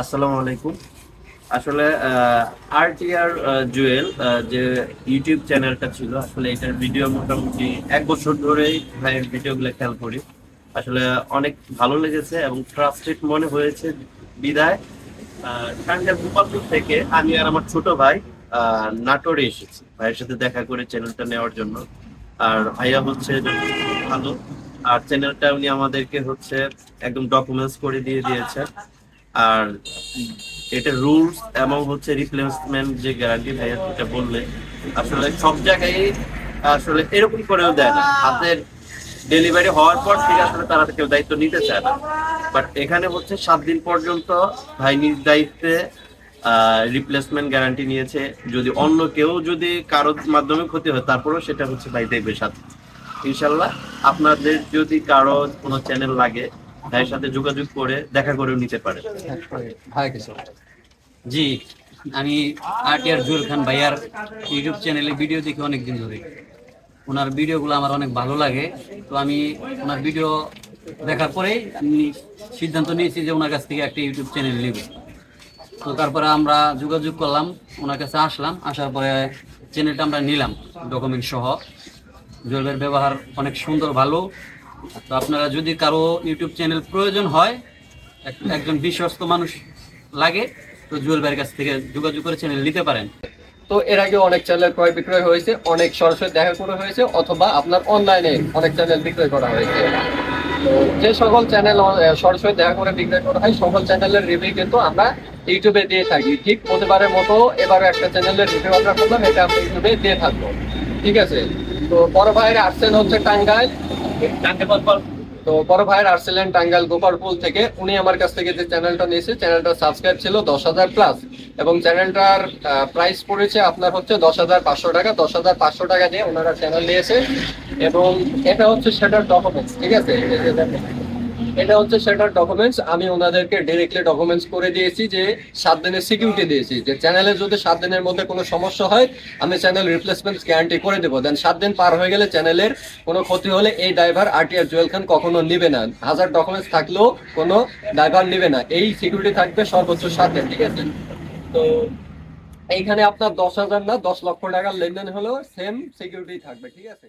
আসসালামু আলাইকুম। আসলে আর টি আর জুয়েল যে ইউটিউব চ্যানেলটা ছিল, আসলে এটার ভিডিও মোটামুটি এক বছর ধরেই ভাইয়ের ভিডিওগুলো খেয়াল করি। আসলে অনেক ভালো লেগেছে এবং ট্রাস্টেড মনে হয়েছে বিদায়। টাঙ্গাইল গোপালপুর থেকে আমি আর আমার ছোট ভাই নাটোরে এসেছি। ভাইয়ের সাথে দেখা করে চ্যানেলটা নেওয়ার জন্য। আর ভাইয়া হচ্ছে ভালো। আর চ্যানেলটা উনি আমাদেরকে হচ্ছে একদম ডকুমেন্টস করে দিয়ে দিয়েছেন। আর এটা রুলস এবং হচ্ছে রিপ্লেসমেন্ট যে গ্যারান্টি ভাইয়া যেটা বললে, আসলে সব জায়গায় আসলে এরকম করেও দেয় না। হাতের ডেলিভারি হওয়ার পর ঠিক আসলে তারা কেউ দায়িত্ব নিতে চায় না। বাট এখানে হচ্ছে সাত দিন পর্যন্ত ভাই নিজ দায়িত্বে রিপ্লেসমেন্ট গ্যারান্টি নিয়েছে। যদি অন্য কেউ যদি কারোর মাধ্যমে ক্ষতি হয়, তারপরেও সেটা হচ্ছে ভাই দেখবে সাথে ইনশাল্লাহ আপনাদের যদি কারও কোনো চ্যানেল লাগে ভাইয়ের সাথে যোগাযোগ করে দেখা করেও নিতে পারে। ভাই জি, আমি আরটিআর জুয়েল খান ভাইয়ার ইউটিউব চ্যানেলে ভিডিও দেখি অনেকদিন ধরে। ওনার ভিডিওগুলো আমার অনেক ভালো লাগে। তো আমি ওনার ভিডিও দেখার পরেই আমি সিদ্ধান্ত নিয়েছি যে ওনার কাছ থেকে একটা ইউটিউব চ্যানেল নেব। তো তারপরে আমরা যোগাযোগ করলাম, ওনার কাছে আসলাম, আসার পরে চ্যানেলটা আমরা নিলাম ডকুমেন্ট সহ জুয়েলের ব্যবহার অনেক সুন্দর, ভালো। তো আপনারা যদি কারও ইউটিউব চ্যানেল প্রয়োজন হয় একজন বিশ্বস্ত মানুষ লাগে, তো জুয়েল ভাইয়ের কাছ থেকে যোগাযোগ করে চ্যানেল নিতে পারেন। তো এর আগে অনেক চ্যানেল ক্রয় বিক্রয় হয়েছে, অনেক সরাসরি দেখা করা হয়েছে, অথবা আপনার অনলাইনে অনেক চ্যানেল বিক্রয় করা হয়েছে। যে সকল চ্যানেল সরাসরি দেখা করে বিক্রয় করা হয়, সকল চ্যানেলের রিভিউ কিন্তু আমরা ইউটিউবে দিয়ে থাকি। ঠিক প্রতিবারের মতো এবারও একটা চ্যানেলের রিভিউ আমরা করলাম, এটা আমরা ইউটিউবে দিয়ে থাকব। ঠিক আছে? তো বড় ভাইয়ের আসছেন হচ্ছে টাঙ্গাইল। তো বড় ভাইয়ের আসছিলেন টাঙ্গাইল গোপালপুর থেকে। উনি আমার কাছ থেকে যে চ্যানেলটা নিয়েছে, চ্যানেলটা সাবস্ক্রাইব ছিল দশ হাজার প্লাস এবং চ্যানেলটার প্রাইস পড়েছে আপনার হচ্ছে দশ হাজার পাঁচশো টাকা। দশ হাজার পাঁচশো টাকা দিয়ে ওনারা চ্যানেল নিয়েছে এবং এটা হচ্ছে সেটার ডকুমেন্টস ঠিক আছে। এটা হচ্ছে সেটার ডকুমেন্টস আমি ওনাদেরকে ডিরেক্টলি ডকুমেন্টস করে দিয়েছি যে সাত দিনের সিকিউরিটি দিয়েছি। যে চ্যানেলে যদি সাত দিনের মধ্যে কোনো সমস্যা হয়, আমি চ্যানেল রিপ্লেসমেন্ট গ্যারান্টি করে দেবো। দেন সাত দিন পার হয়ে গেলে চ্যানেলের কোনো ক্ষতি হলে এই ড্রাইভার আরটিআর জুয়েল খান কখনো নিবে না। হাজার ডকুমেন্টস থাকলেও কোনো ড্রাইভার নিবে না। এই সিকিউরিটি থাকবে সর্বোচ্চ সাত দিন, ঠিক আছে? তো এইখানে আপনার দশ হাজার না, দশ লক্ষ টাকার লেনদেন হলেও সেম সিকিউরিটি থাকবে, ঠিক আছে?